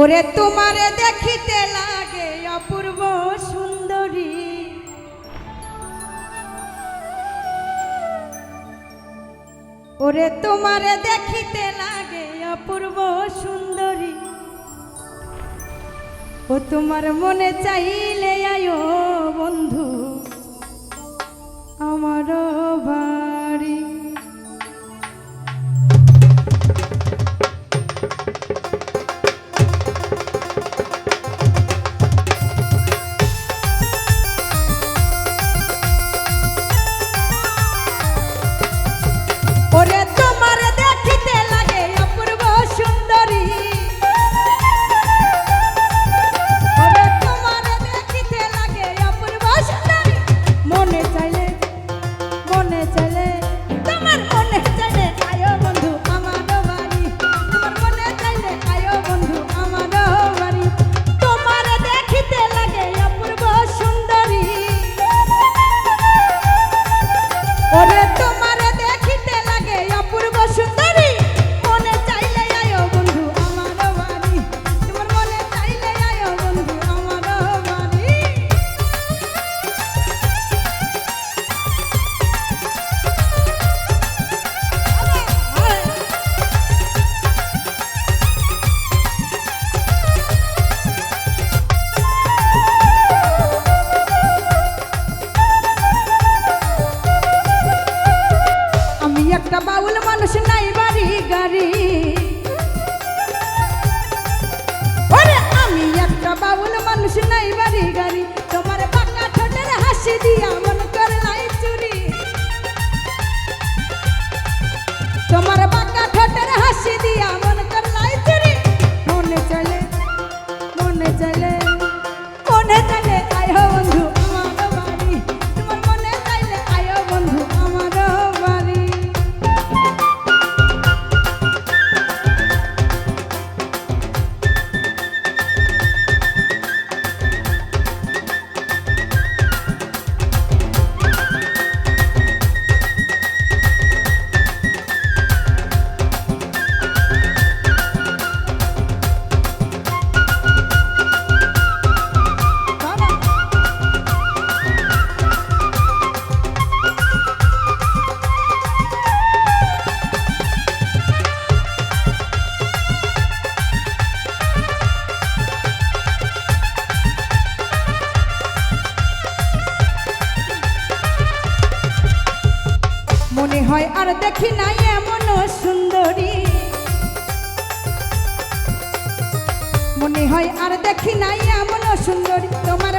ওরে তোমারে দেখিতে লাগে অপূর্ব সুন্দরী। ওরে তোমারে দেখিতে লাগে অপূর্ব সুন্দরী। ও তোমার মনে চাইলে আয়ো বন্ধু আমার বা গাড়ি আর দেখি নাই এমন সুন্দরী। মনে হয় আর দেখি নাই এমন সুন্দরী। তোমার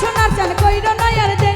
সোনার চান কইর নয়ার দে।